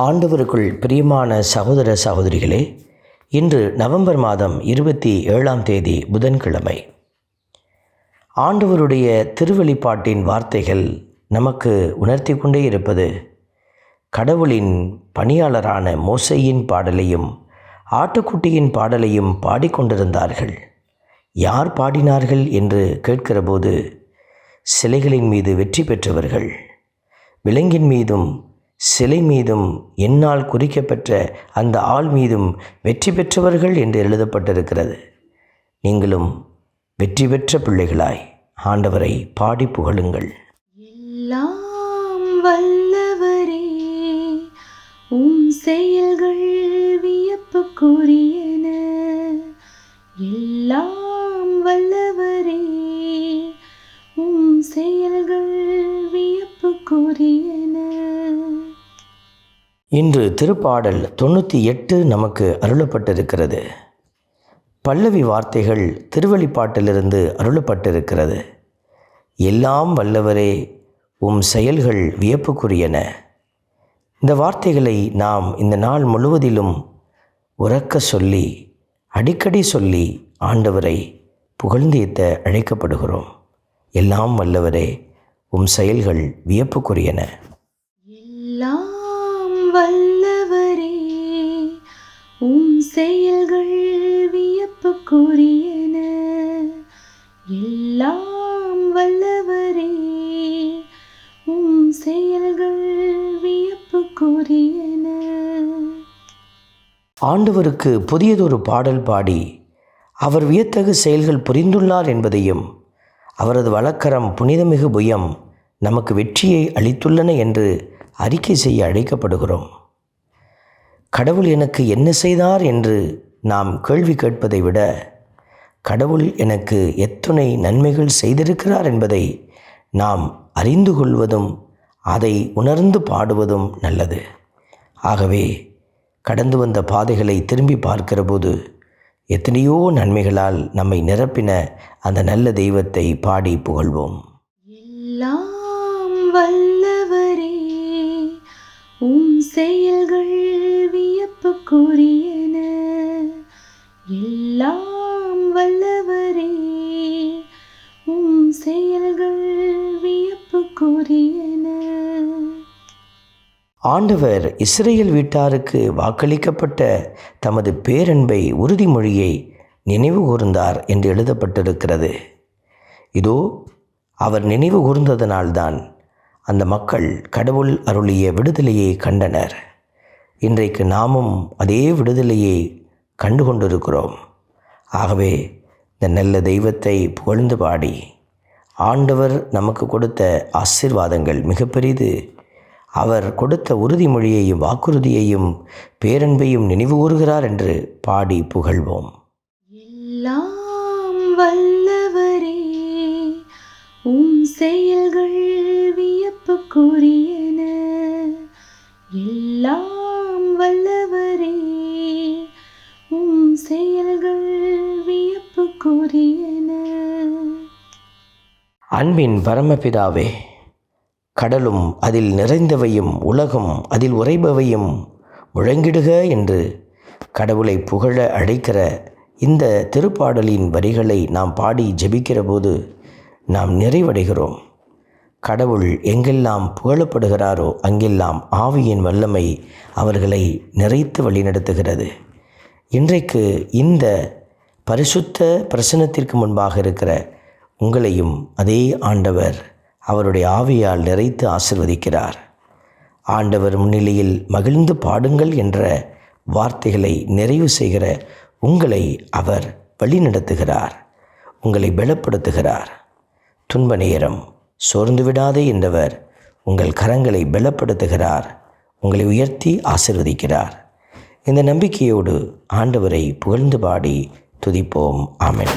ஆண்டவருக்குள் பிரியமான சகோதர சகோதரிகளே இன்று நவம்பர் மாதம் இருபத்தி ஏழாம் தேதி புதன்கிழமை. ஆண்டவருடைய திருவெளிப்பாட்டின் வார்த்தைகள் நமக்கு உணர்த்தி கொண்டே இருப்பது கடவுளின் பணியாளரான மோசையின் பாடலையும் ஆட்டுக்குட்டியின் பாடலையும் பாடிக்கொண்டிருந்தார்கள் யார் பாடினார்கள் என்று கேட்கிறபோது சிலைகளின் மீது வெற்றி பெற்றவர்கள் விலங்கின் மீதும் சிலை மீதும் என்னால் குறிக்கப்பெற்ற அந்த ஆள் மீதும் வெற்றி பெற்றவர்கள் என்று எழுதப்பட்டிருக்கிறது. நீங்களும் வெற்றி பெற்ற பிள்ளைகளாய் ஆண்டவரை பாடி புகழுங்கள். எல்லாம் வல்லவரே உம் செயல்கள் வியப்புக்குரியன இன்று திருப்பாடல் தொண்ணூற்றி எட்டு நமக்கு அருளப்பட்டிருக்கிறது. பல்லவி வார்த்தைகள் திருவழிப்பாட்டிலிருந்து அருளப்பட்டிருக்கிறது. எல்லாம் வல்லவரே உம் செயல்கள் வியப்புக்குரியன. இந்த வார்த்தைகளை நாம் இந்த நாள் முழுவதிலும் உறக்க சொல்லி அடிக்கடி சொல்லி ஆண்டவரை புகழ்ந்தேத்த அழைக்கப்படுகிறோம். எல்லாம் வல்லவரே உம் செயல்கள் வியப்புக்குரியன. செயல்கள் வியப்புக்குரியன. எல்லாம் வல்லவரே உம் செயல்கள் வியப்புக்குரியன. ஆண்டவருக்கு புதியதொரு பாடல் பாடி அவர் வியத்தகு செயல்கள் புரிந்துள்ளார் என்பதையும் அவரது வழக்கரம் புனிதமிகு புயம் நமக்கு வெற்றியை அளித்துள்ளன என்று அறிக்கை செய்ய அழைக்கப்படுகிறோம். கடவுள் எனக்கு என்ன செய்தார் என்று நாம் கேள்வி கேட்பதை விட கடவுள் எனக்கு எத்துணை நன்மைகள் செய்திருக்கிறார் என்பதை நாம் அறிந்து கொள்வதும் அதை உணர்ந்து பாடுவதும் நல்லது. ஆகவே கடந்து வந்த பாதைகளை திரும்பி பார்க்கிறபோது எத்தனையோ நன்மைகளால் நம்மை நிரப்பின அந்த நல்ல தெய்வத்தை பாடி புகழ்வோம். எல்லாம் வல்லவரே உம் செயல்கள் வியப்புக்குரியன எல்லாம் வல்லவரே உம் செயல்கள் வியப்புக்குரியன ஆண்டவர் இஸ்ரேல் வீட்டாருக்கு வாக்களிக்கப்பட்ட தமது பேரன்பை உறுதிமொழியை நினைவு கூர்ந்தார் என்று எழுதப்பட்டிருக்கிறது. இதோ அவர் நினைவு கூர்ந்ததனால்தான் அந்த மக்கள் கடவுள் அருளிய விடுதலையை கண்டனர். இன்றைக்கு நாமும் அதே விடுதலையை கண்டு கொண்டிருக்கிறோம் ஆகவே இந்த நல்ல தெய்வத்தை புகழ்ந்து பாடி ஆண்டவர் நமக்கு கொடுத்த ஆசீர்வாதங்கள் மிக பெரிது. அவர் கொடுத்த உறுதிமொழியையும் வாக்குறுதியையும் பேரன்பையும் நினைவு கூறுகிறார் என்று பாடி புகழ்வோம். எல்லாம் வல்லவரே உம் செயல்கள் வியப்புக்குரியன அன்பின் பரமபிதாவே கடலும் அதில் நிறைந்தவையும் உலகும் அதில் உறைபவையும் முழங்கிடுக என்று கடவுளை புகழ அழைக்கிற இந்த திருப்பாடலின் வரிகளை நாம் பாடி ஜெபிக்கிற போது நாம் நிறைவடைகிறோம். கடவுள் எங்கெல்லாம் புகழப்படுகிறாரோ அங்கெல்லாம் ஆவியின் வல்லமை அவர்களை நிறைத்து வழிநடத்துகிறது. இன்றைக்கு இந்த பரிசுத்த பிரசனத்திற்கு முன்பாக இருக்கிற உங்களையும் அதே ஆண்டவர் அவருடைய ஆவியால் நிறைத்து ஆசிர்வதிக்கிறார். ஆண்டவர் முன்னிலையில் மகிழ்ந்து பாடுங்கள் என்ற வார்த்தைகளை நிறைவு செய்கிற உங்களை அவர் வழிநடத்துகிறார் உங்களை பலப்படுத்துகிறார். துன்ப நேரம் சோர்ந்து விடாதே என்றவர் உங்கள் கரங்களை பலப்படுத்துகிறார் உங்களை உயர்த்தி ஆசிர்வதிக்கிறார். இந்த நம்பிக்கையோடு ஆண்டவரை புகழ்ந்து பாடி துதிப்போம். ஆமென்.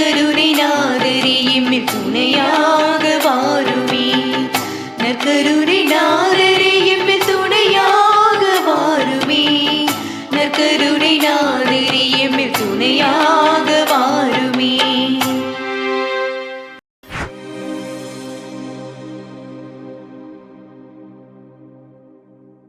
நற்கருணை நாதரே எம்மில் துணையாக வாருமே. நற்கருணை நாதரே எம்மில் துணையாக வாருமே. நற்கருணை நாதரே எம்மில் துணையாக